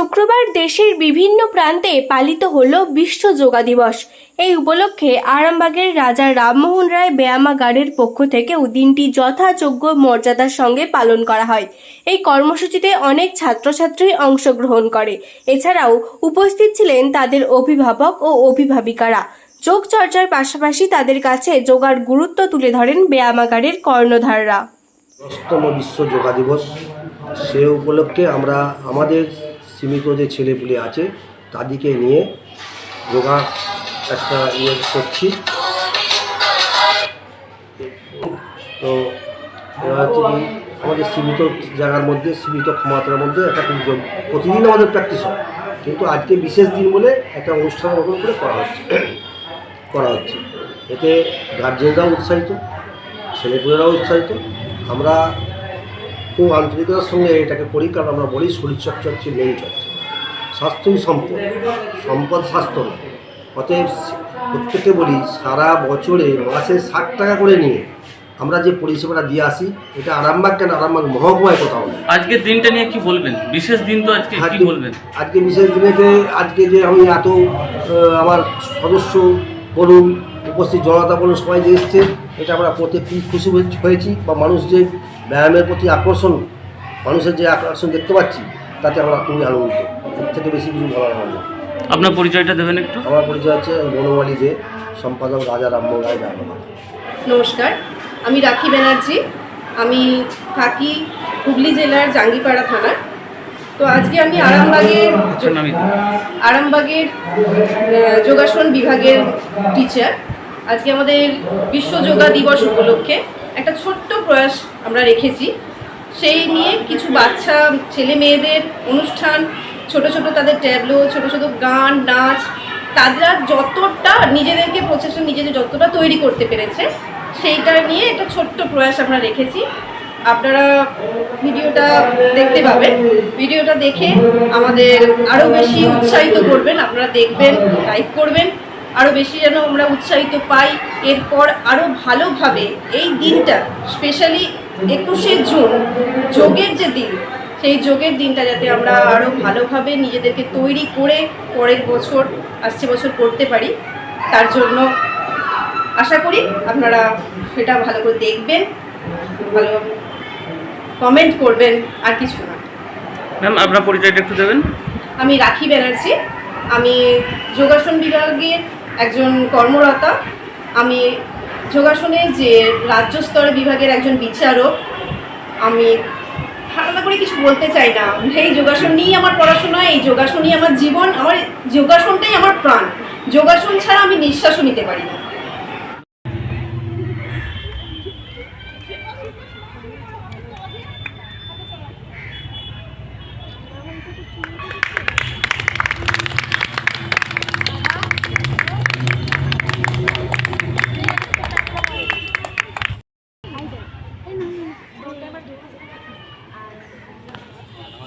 শুক্রবার দেশের বিভিন্ন প্রান্তে পালিত হল বিশ্ব যোগা দিবস। এই উপলক্ষে আরামবাগের রাজা রামমোহন রায় ব্যায়ামাগারের পক্ষ থেকেও দিনটি যথাযোগ্য মর্যাদার সঙ্গে পালন করা হয়। এই কর্মসূচিতে অনেক ছাত্রছাত্রী অংশগ্রহণ করে। এছাড়াও উপস্থিত ছিলেন তাদের অভিভাবক ও অভিভাবিকারা। যোগ চর্চার পাশাপাশি তাদের কাছে যোগার গুরুত্ব তুলে ধরেন ব্যায়ামাগারের কর্ণধাররা। বিশ্ব যোগা দিবস, সে উপলক্ষে আমরা আমাদের সীমিত যে ছেলেপুলে আছে তাদেরকে নিয়ে যোগা একটা ইয়ে করছি। তো হচ্ছে কি, আমাদের সীমিত জায়গার মধ্যে, সীমিত ক্ষমতার মধ্যে একটা প্রতিদিন আমাদের প্র্যাকটিস হয়। কিন্তু আজকে বিশেষ দিন বলে একটা অনুষ্ঠান রকম করে করা হচ্ছে করা হচ্ছে। এতে গার্জেনরাও উৎসাহিত, ছেলেপুলেরাও উৎসাহিত। আমরা খুব আন্তরিকতার সঙ্গে এটাকে করি কারণ আমরা বলি শরীরচর্চা হচ্ছে মেন চর্চা। স্বাস্থ্যই সম্পদ। সম্পদ স্বাস্থ্য নয়। অতএব প্রত্যেককে বলি সারা বছরে মাসে ষাট টাকা করে নিয়ে আমরা যে পরিষেবাটা দিয়ে আসি এটা আরামবাগ কেন? আরামবাগ মহকুমায় কোথাও নেই। আজকের দিনটা নিয়ে কি বলবেন? বিশেষ দিন তো আজকে কি বলবেন? আজকে বিশেষ দিনেতে আজকে যে আমি এত আমার সদস্য বলুন উপস্থিত জনতা বলুন সবাই যে এসছে এটা আমরা প্রত্যেকটি খুশি হয়েছি বা মানুষ যে ব্যায়ামের প্রতি আকর্ষণ মানুষের যে আকর্ষণ দেখতে পাচ্ছি তাতে আমরা খুবই আনন্দিত। এর থেকে বেশি কিছু বলার আমার নেই আপনার পরিচয়টা দেবেন একটু? আমার পরিচয় হচ্ছে বনমালী দে সম্পাদক রাজা রামমোহন রায় ব্যায়াম নমস্কার আমি রাখি ব্যানার্জি। আমি থাকি হুগলি জেলার জাঙ্গিপাড়া থানার। তো আজকে আমি আরামবাগের। আরামবাগের যোগাসন বিভাগের টিচার আজকে আমাদের বিশ্ব যোগা দিবস উপলক্ষে একটা ছোট্ট প্রয়াস আমরা রেখেছি। সেই নিয়ে কিছু বাচ্চা, ছেলে মেয়েদের অনুষ্ঠান, ছোট ছোট তাদের ট্যাবলো, ছোট ছোট গান, নাচ, তারা যতটা নিজেদেরকে প্রচেষ্টা নিজেদের যতটা তৈরি করতে পেরেছে, সেইটা নিয়ে একটা ছোট্ট প্রয়াস আমরা রেখেছি। আপনারা ভিডিওটা দেখতে পাবেন। ভিডিওটা দেখে আমাদের আরও বেশি উৎসাহিত করবেন। আপনারা দেখবেন লাইক করবেন। আরও বেশি যেন আমরা উৎসাহিত পাই। এরপর আরও ভালোভাবে এই দিনটা স্পেশালি একুশে জুন যোগের যে দিন সেই যোগের দিনটা যাতে আমরা আরও ভালোভাবে নিজেদেরকে তৈরি করে পরের বছর আসছে বছর করতে পারি তার জন্য আশা করি আপনারা সেটা ভালো করে দেখবেন ভালো কমেন্ট করবেন আর কিছু না। ম্যাম আপনার পরিচয়টা একটু দেবেন? আমি রাখি ব্যানার্জি। আমি যোগাসন বিভাগের একজন কর্মরতা। আমি যোগাসনে যে রাজ্য স্তরের বিভাগের একজন বিচারক, আমি আলাদা করে কিছু বলতে চাই না। এই যোগাসন নিয়েই আমার পড়াশোনা, এই যোগাসনই আমার জীবন, আমার যোগাসনটাই আমার প্রাণ। যোগাসন ছাড়া আমি নিঃশ্বাসও নিতে পারি না।